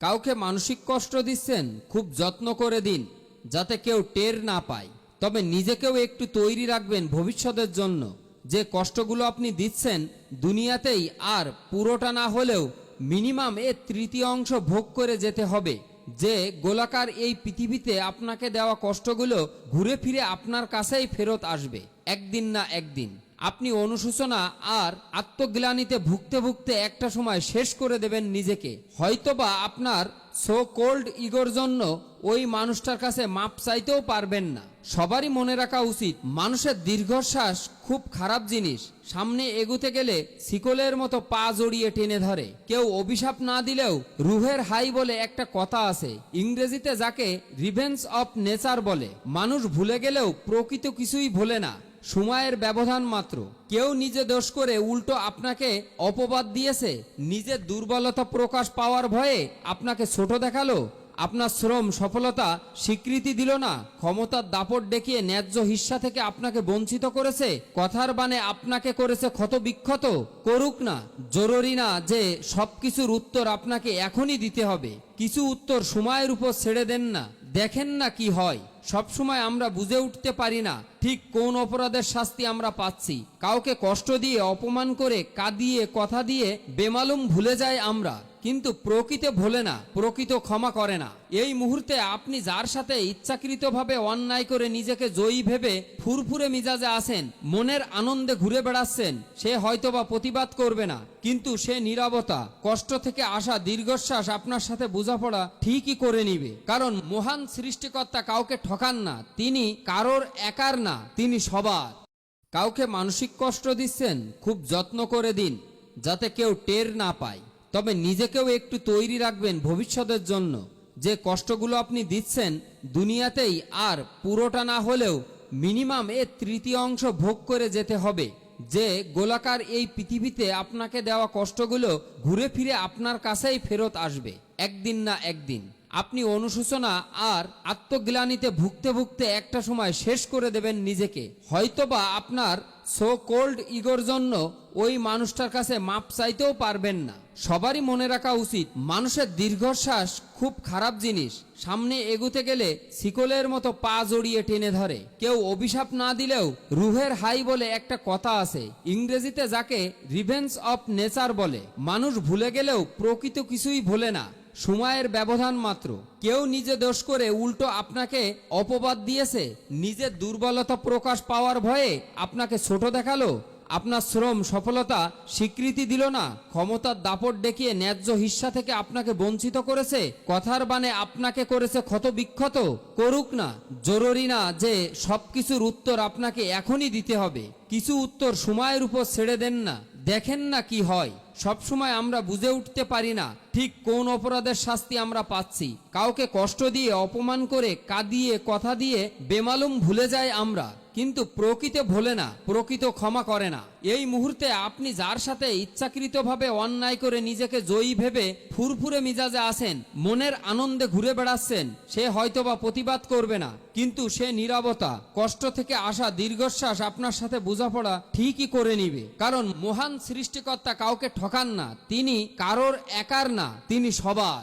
কাউকে মানসিক কষ্ট দিচ্ছেন, খুব যত্ন করে দিন, যাতে কেউ টের না পায়। তবে নিজেকেও একটু তৈরি রাখবেন ভবিষ্যতের জন্য। যে কষ্টগুলো আপনি দিচ্ছেন, দুনিয়াতেই আর পুরোটা না হলেও মিনিমাম এর তৃতীয় অংশ ভোগ করে যেতে হবে। যে গোলাকার এই পৃথিবীতে আপনাকে দেওয়া কষ্টগুলো ঘুরে ফিরে আপনার কাছেই ফেরত আসবে, একদিন না একদিন। আপনি অনুশোচনা আর আত্মগ্লানিতে ভুগতে ভুগতে একটা সময় শেষ করে দেবেন নিজেকে। হয়তোবা আপনার সো কোল্ড ইগোর জন্য ওই মানুষটার কাছে মাপ চাইতেও পারবেন না। সবারই মনে রাখা উচিত, মানুষের দীর্ঘশ্বাস খুব খারাপ জিনিস। সামনে এগুতে গেলে শিকলের মতো পা জড়িয়ে টেনে ধরে। কেউ অভিশাপ না দিলেও রুহের হাই বলে একটা কথা আছে। ইংরেজিতে যাকে রিভেন্স অফ নেচার বলে, মানুষ ভুলে গেলেও প্রকৃত কিছুই ভোলে না। সময়ের ব্যবধান মাত্র। কেউ নিজে দোষ করে উল্টো আপনাকে অপবাদ দিয়েছে। নিজের দুর্বলতা প্রকাশ পাওয়ার ভয়ে আপনাকে ছোট দেখাল। আপনার শ্রম, সফলতা স্বীকৃতি দিল না। ক্ষমতার দাপট দেখিয়ে ন্যায্য হিস্সা থেকে আপনাকে বঞ্চিত করেছে। কথার বানে আপনাকে করেছে ক্ষত বিক্ষত করুক না, জরুরি না যে সব কিছুর উত্তর আপনাকে এখনই দিতে হবে। কিছু উত্তর সময়ের উপর ছেড়ে দেন না। দেখেন না কি হয়। সবসময় আমরা বুঝে উঠতে পারি না ঠিক কোন অপরাধের শাস্তি আমরা পাচ্ছি। কাউকে কষ্ট দিয়ে, অপমান করে, কাঁদিয়ে, কথা দিয়ে বেমালুম ভুলে যায় আমরা। কিন্তু প্রকৃত ভোলে না, প্রকৃত ক্ষমা করে না। এই মুহূর্তে আপনি যার সাথে ইচ্ছাকৃতভাবে অন্যায় করে নিজেকে জয়ী ভেবে ফুরফুরে মিজাজে আছেন মনের আনন্দে ঘুরে বেড়াচ্ছেন, সে হয়তোবা প্রতিবাদ করবে না, কিন্তু সে নীরবতা, কষ্ট থেকে আসা দীর্ঘশ্বাস আপনার সাথে বোঝাপড়া ঠিকই করে নিবে। কারণ মহান সৃষ্টিকর্তা কাউকে ঠকান না, তিনি কারোর একার না, তিনি সবার। কাউকে মানসিক কষ্ট দিচ্ছেন, খুব যত্ন করে দিন, যাতে কেউ টের না পায়। তবে নিজেকেও একটু তৈরি রাখবেন ভবিষ্যতের জন্য। যে কষ্টগুলো আপনি দিচ্ছেন, দুনিয়াতেই আর পুরোটা না হলেও মিনিমাম এর তৃতীয় অংশ ভোগ করে যেতে হবে। যে গোলাকার এই পৃথিবীতে আপনাকে দেওয়া কষ্টগুলো ঘুরে ফিরে আপনার কাছেই ফেরত আসবে, একদিন না একদিন। আপনি অনুশোচনা আর আত্মগ্লানিতে ভুগতে ভুগতে একটা সময় শেষ করে দেবেন নিজেকে। হয়তোবা আপনার সো কোল্ড ইগোর জন্য ওই মানুষটার কাছে মাপ চাইতেও পারবেন না। সবারই মনে রাখা উচিত, মানুষের দীর্ঘশ্বাস খুব খারাপ জিনিস। সামনে এগুতে গেলে শিকলের মতো পা জড়িয়ে টেনে ধরে। কেউ অভিশাপ না দিলেও রুহের হাই বলে একটা কথা আছে। ইংরেজিতে যাকে রিভেন্স অফ নেচার বলে, মানুষ ভুলে গেলেও প্রকৃত কিছুই ভোলে না। সময়ের ব্যবধান মাত্র। কেউ নিজে দোষ করে উল্টো আপনাকে অপবাদ দিয়েছে। নিজের দুর্বলতা প্রকাশ পাওয়ার ভয়ে আপনাকে ছোট দেখাল। আপনার শ্রম সফলতা স্বীকৃতি দিল না। ক্ষমতার দাপট দেখিয়ে ন্যায্য হিস্সা থেকে আপনাকে বঞ্চিত করেছে। কথার বানে আপনাকে করেছে ক্ষত বিক্ষত করুক না, জরুরি না যে সব কিছুর উত্তর আপনাকে এখনই দিতে হবে। কিছু উত্তর সময়ের উপর ছেড়ে দেন না। দেখেন না কি হয়। সবসময় আমরা বুঝে উঠতে পারি না ঠিক কোন অপরাধের শাস্তি আমরা পাচ্ছি। কাউকে কষ্ট দিয়ে, অপমান করে, কাঁদিয়ে, কথা দিয়ে, বেমালুম ভুলে যায় আমরা। কিন্তু প্রকৃত ভোলে না, প্রকৃত ক্ষমা করে না। এই মুহূর্তে আপনি যার সাথে ইচ্ছাকৃতভাবে অন্যায় করে নিজেকে জয়ী ভেবে ফুরফুরে মিজাজে আছেন মনের আনন্দে ঘুরে বেড়াচ্ছেন, সে হয়তোবা প্রতিবাদ করবে না, কিন্তু সে নীরবতা, কষ্ট থেকে আসা দীর্ঘশ্বাস আপনার সাথে বোঝাপড়া ঠিকই করে নিবে। কারণ মহান সৃষ্টিকর্তা কাউকে ঠকান না, তিনি কারোর একার না, তিনি সবার।